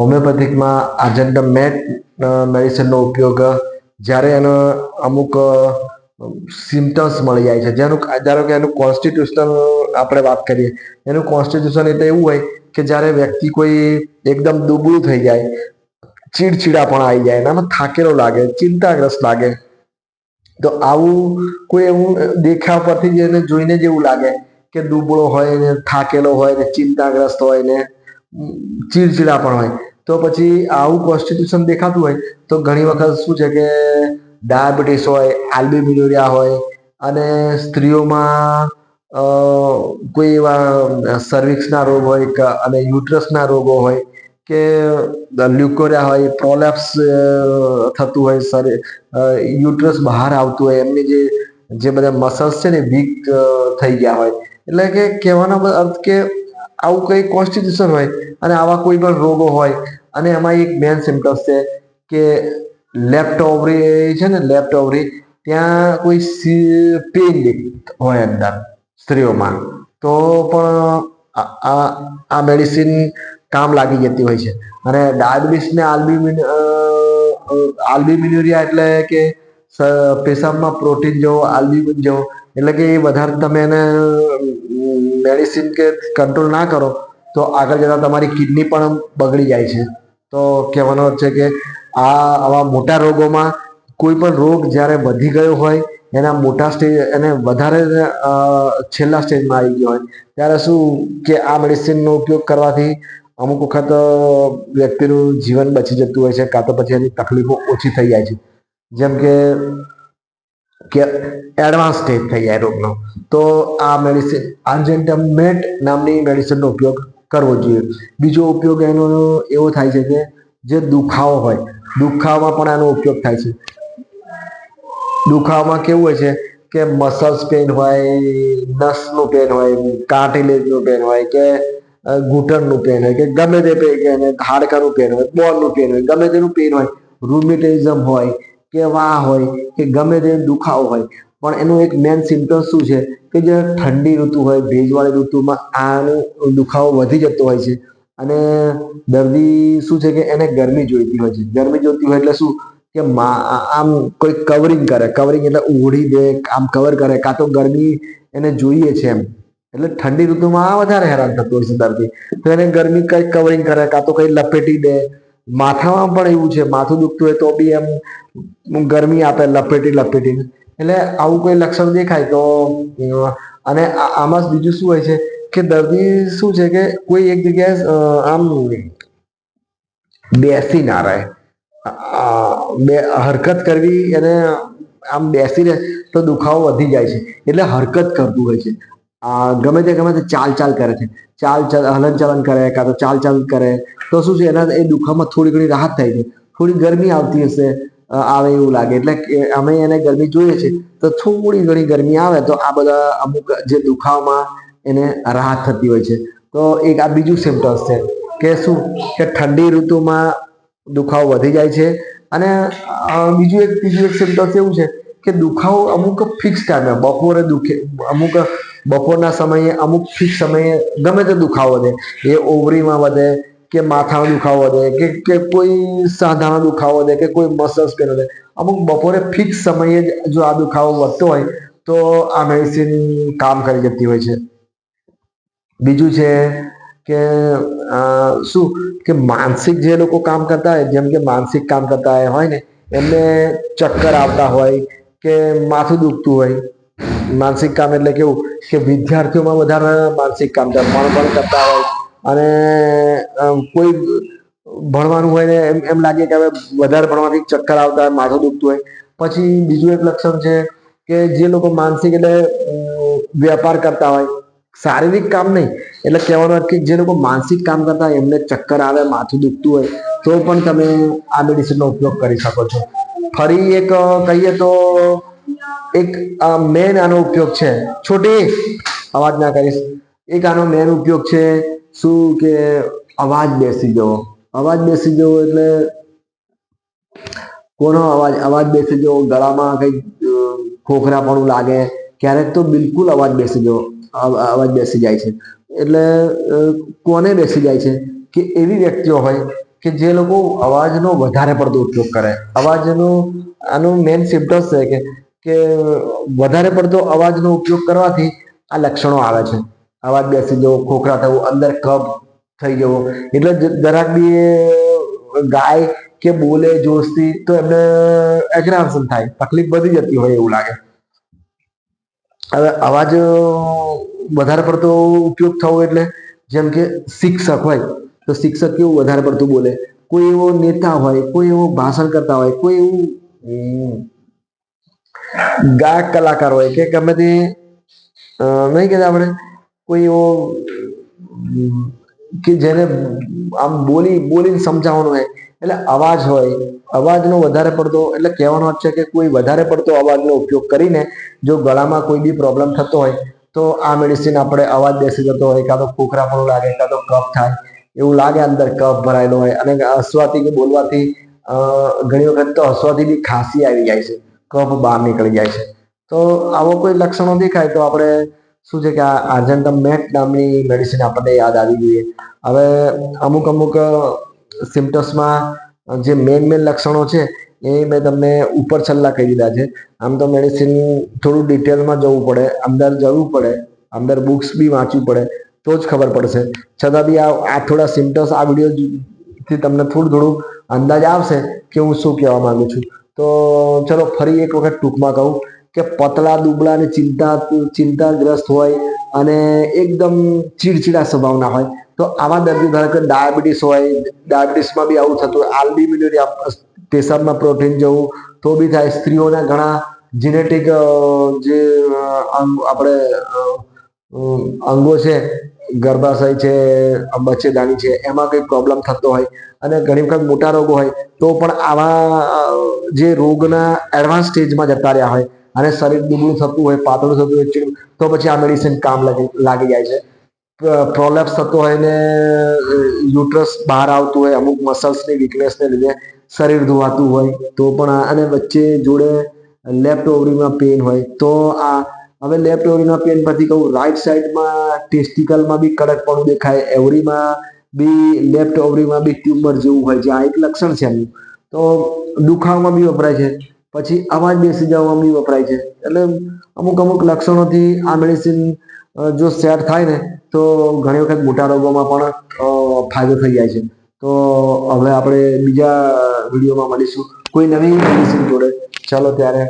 હોમિયોપેથિકમાં આજેન્ડમ mat મેડિસિનનો ઉપયોગ, જ્યારે એનો અમુક સિમ્ટમ્સ મળી જાય છે. જેનું, ધારો કે એનું કોન્સ્ટિટ્યુશનલ આપણે વાત કરીએ, એનું કોન્સ્ટિટ્યુશન એટલે એવું હોય કે જ્યારે વ્યક્તિ કોઈ એકદમ દુબળું થઈ જાય, ચીડચીડાપણ આવી જાય, એનામાં થાકેલો લાગે, ચિંતાગ્રસ્ત લાગે, તો આવું કોઈ એવું દેખાવ પરથી જ એને જોઈને જ એવું લાગે કે દુબળો હોય ને થાકેલો હોય ને ચિંતાગ્રસ્ત હોય ને ચીડચીડા પણ હોય. તો પછી આવું કોન્સ્ટિટ્યુશન દેખાતું હોય તો ઘણી વખત શું છે કે ડાયાબિટીસ હોય આલ્બિમિલોરિયા હોય અને સ્ત્રીઓમાં કોઈ એવા સર્વિક્સના રોગ હોય અને યુટ્રસના રોગો હોય કે લ્યુકોરિયા હોય પ્રોલેપ્સ થતું હોય શરીર યુટ્રસ બહાર આવતું હોય, એમની જે જે બધા મસલ્સ છે ને વીક થઈ ગયા હોય. એટલે કે કહેવાનો અર્થ કે આવું કંઈ કોન્સ્ટિટ્યુશન હોય અને આવા કોઈ પણ રોગો હોય અને એમાં એક મેન સિમ્ટમ્સ છે કે લેફ્ટ ઓવરી છે ને લેફ્ટ ઓવરી ત્યાં કોઈ પેઇન હોય અંદર સ્ત્રીઓમાં. તો પણ આ- મેડિસિન કામ લાગી જતી હોય છે. અને ડાયાબિટીસ ને આલ્બિમિન આલ્બિમિનુરિયા એટલે કે પેશાબમાં પ્રોટીન જેવો આલ્બ્યુમિન જેવો, એટલે કે એ વધારે તમે એને મેડિસિન કે કંટ્રોલ ના કરો તો આગળ જતાં તમારી કિડની પણ બગડી જાય છે. તો કહેવાનો છે કે આ આવા મોટા રોગોમાં કોઈ પણ રોગ જ્યારે વધી ગયો હોય, એના મોટા સ્ટેજ, એને વધારે છેલ્લા સ્ટેજમાં આવી ગયો હોય, ત્યારે શું કે આ મેડિસિનનો ઉપયોગ કરવાથી અમુક વખત વ્યક્તિનું જીવન બચી જતું હોય છે, કાં તો પછી એની તકલીફો ઓછી થઈ જાય છે. જેમ કે કે એડવાન્સ સ્ટેજ થઈ જાય રોગનો. તો આ મેડિસિન આર્જેન્ટમેટ નામની મેડિસિનનો ઉપયોગ કરવો જોઈએ. બીજો ઉપયોગ એનો એવો થાય છે કે જે દુખાવો હોય, દુખાવામાં પણ આનો ઉપયોગ થાય છે. દુખાવામાં કેવું હોય છે કે મસલ્સ પેન હોય, નસનું પેન હોય કાર્ટિલેજનું પેન હોય કે ઘૂંટણનું પેન હોય કે ગમે તે પેન હાડકાનું પેન હોય બોલનું પેન હોય, ગમે તેનું પેન હોય રૂમેટિઝમ હોય કે વાહ હોય કે ગમે તે દુખાવો હોય. પણ એનું એક મેન સિમ્ટમ શું છે? કે જે ઠંડી ઋતુ હોય, ભેજવાળી ઋતુમાં આનો દુખાવો વધી જતો હોય છે. અને દર્દી શું છે કે એને ગરમી જોઈતી હોય છે. ગરમી જોઈતી હોય એટલે શું કે આમ કોઈ કવરિંગ કરે કવરિંગ એટલે ઉઘડી દે, આમ કવર કરે, કાં તો ગરમી એને જોઈએ છે એમ. એટલે ઠંડી ઋતુમાં આ વધારે હેરાન થતું હોય છે દર્દી. તો એને ગરમી કંઈક કવરિંગ કરે, કાં તો કંઈ લપેટી દે. માથામાં પણ એવું છે, માથું દુખતું હોય તો બી એમ ગરમી આપે, લપેટી, લપેટીને. એટલે આવું કોઈ લક્ષણ દેખાય તો અને આમાં બીજું શું હોય છે કે દર્દી શું છે કે કોઈ એક જગ્યાએ આમ બેસી ના રહે. બે, હરકત કરવી એને આમ બેસી રહે તો દુખાવો વધી જાય છે. એટલે હરકત કરતું હોય છે. આ ગમે તે ગમે તે ચાલ ચાલ કરે છે. ચાલ ચાલ, હલન ચલન કરે, કાં તો ચાલ ચાલ કરે. તો શું છે, એના, એ દુખાવામાં થોડી ઘણી રાહત થાય છે. થોડી ગરમી આવતી હશે આવે એવું લાગે. એટલે અમે એને ગરમી જોઈએ છે, તો થોડી ઘણી ગરમી આવે તો આ બધા અમુક જે દુખાવામાં એને રાહત થતી હોય છે. તો એક આ બીજું સિમ્ટમ્સ છે, કે શું? કે ઠંડી ઋતુમાં દુખાવો વધી જાય છે. અને બીજું એક બીજું એક સિમ્ટમ્સ એવું છે, કે દુખાવો અમુક ફિક્સ ટાઈમે બપોરે દુખે, અમુક બપોરના સમયે, અમુક ફિક્સ સમયે ગમે તે દુખાવો વધે. એ ઓવરીમાં વધે કે માથાનો દુખાવો દે કે કે કોઈ સાંધાનો દુખાવો દે કે કોઈ મસલ્સ પેન દે અમુક બપોરે ફિક્સ સમયે જ જો આ દુખાવો વધતો હોય, તો આ મેડિસિન કામ કરી જતી હોય છે. બીજું છે કે શું? કે માનસિક જે લોકો કામ કરતા હોય, જેમ કે માનસિક કામ કરતા હોય ને, એમને ચક્કર આવતા હોય, કે માથું દુખતું હોય. માનસિક કામ એટલે કેવું? કે વિદ્યાર્થીઓમાં વધારે માનસિક કામ પણ ભણ કરતા હોય. અને કોઈ ભણવાનું હોય ને એમ એમ લાગે કે હવે વધારે ભણવાથી ચક્કર આવતા હોય, માથું દુખતું હોય. પછી બીજું એક લક્ષણ છે કે જે લોકો માનસિક એટલે વેપાર કરતા હોય, શારીરિક કામ નહીં, એટલે કહેવાનો કે જે લોકો માનસિક કામ કરતા હોય, એમને ચક્કર આવે, માથું દુખતું હોય, તો પણ તમે આ મેડિસિનનો ઉપયોગ કરી શકો છો. ફરી એક કહીએ તો એક મેન આનો ઉપયોગ છે. છોટી, અવાજ ના કરીશ. એક આનો મેન ઉપયોગ છે શું કે અવાજ બેસી જવો? અવાજ બેસી જવો એટલે કોનો અવાજ? અવાજ બેસી જવો, ગળામાં કંઈક ખોખરાપણું લાગે, ક્યારેક તો બિલકુલ અવાજ બેસી જવો અવાજ બેસી જાય છે. એટલે કોને બેસી જાય છે? કે એવી વ્યક્તિઓ હોય કે જે લોકો અવાજનો વધારે પડતો ઉપયોગ કરે. અવાજનો, આનું મેઇન સિમ્પટમ્સ છે કે કે વધારે પડતો અવાજનો ઉપયોગ કરવાથી આ લક્ષણો આવે છે. અવાજ બેસી જવો, ખોખરા થવું, અંદર કબ થઈ જવો. એટલે જરાક બી ગાય કે બોલે, જોશથી તો એમને એગ્રાન્સન થાય, તકલીફ વધી જતી હોય એવું લાગે. હવે અવાજ વધારે પડતો ઉપયોગ થવો એટલે જેમ કે શિક્ષક હોય, તો શિક્ષક કેવું વધારે પડતું બોલે. કોઈ એવો નેતા હોય, કોઈ એવો ભાષણ કરતા હોય, કોઈ એવું ગાયક કલાકાર હોય કે ગમે તે નહીં કહેતા આપણે કોઈ એવો કે જેને આમ બોલી, બોલીને સમજાવવાનું હોય. એટલે અવાજ હોય, અવાજનો વધારે પડતો, એટલે કહેવાનો છે કે કોઈ વધારે પડતો અવાજનો ઉપયોગ કરીને જો ગળામાં કોઈ બી પ્રોબ્લેમ થતો હોય, તો આ મેડિસિન આપણે અવાજ બેસી જતો હોય, કાં તો ખોખરાપણું લાગે, કાં તો કફ થાય, એવું લાગે અંદર કફ ભરાયેલો હોય. અને હસવાથી કે બોલવાથી ઘણી વખત તો હસવાથી બી ખાંસી આવી જાય છે, કફ બહાર નીકળી જાય છે. તો આવો કોઈ લક્ષણો દેખાય તો આપણે શું છે કે આ આર્જન્ટમ મેટ નામની મેડિસિન આપણને યાદ આવી જોઈએ. હવે અમુક અમુક સિમ્ટમ્સમાં જે મેઇન મેન લક્ષણો છે એ મેં તમને ઉપર છલ્લા કહી દીધા છે. આમ તો મેડિસિન થોડું ડિટેલમાં જવું પડે, અંદર જવું પડે, અંદર બુક્સ બી વાંચવી પડે, તો જ ખબર પડશે. છતાં બી આ આ થોડા સિમ્ટમ્સ આ વિડીયોથી તમને થોડું થોડું અંદાજ આવશે કે હું શું કહેવા માગું છું. તો ચલો ફરી એક વખત ટૂંકમાં કહું. કે પતલા દુબળા અને ચિંતા, ચિંતાગ્રસ્ત હોય અને એકદમ ચીડચીડા સ્વભાવના હોય. તો આવા દર્દી ધારો કે ડાયાબિટીસ હોય, ડાયાબિટીસમાં બી આવું થતું હોય. આલ્બી પેશાબમાં પ્રોટીન જવું, તો બી થાય. સ્ત્રીઓના ઘણા જીનેટિક જે આપણે અંગો છે, ગર્ભાશય છે બચ્ચેદાની છે, એમાં કંઈ પ્રોબ્લેમ થતો હોય અને ઘણી વખત મોટા રોગો હોય, તો પણ આવા જે રોગના એડવાન્સ સ્ટેજમાં જતા રહ્યા હોય. અને શરીર દુબળું થતું હોય, પાતળું થતું હોય તો પછી આ મેડિસિન કામ લાગી જાય છે. પ્રોલેપ્સ થતો હોય ને યુટ્રસ બહાર આવતું હોય, અમુક મસલ્સની વીકનેસને લીધે શરીર ધોવાતું હોય, તો પણ અને વચ્ચે જોડે લેફ્ટ ઓવરીમાં પેન હોય, તો આ, હવે લેફ્ટ ઓવરીમાં પેન પરથી કહું રાઈટ સાઈડમાં ટેસ્ટિકલમાં બી કડકપણું દેખાય એવરીમાં બી લેફ્ટ ઓવરીમાં બી ટ્યુમર જેવું હોય છે આ એક લક્ષણ છે એમનું તો દુખાવામાં બી વપરાય છે. પછી અવાજ બેસી જવામાં બી વપરાય છે. એટલે અમુક અમુક લક્ષણોથી આ મેડિસિન જો સેટ થાય ને, તો ઘણી વખત મોટા રોગોમાં પણ ફાયદો થઈ જાય છે. તો હવે આપણે બીજા વિડીયોમાં મળીશું. કોઈ નવી મેડિસિન જોડે. ચાલો ત્યારે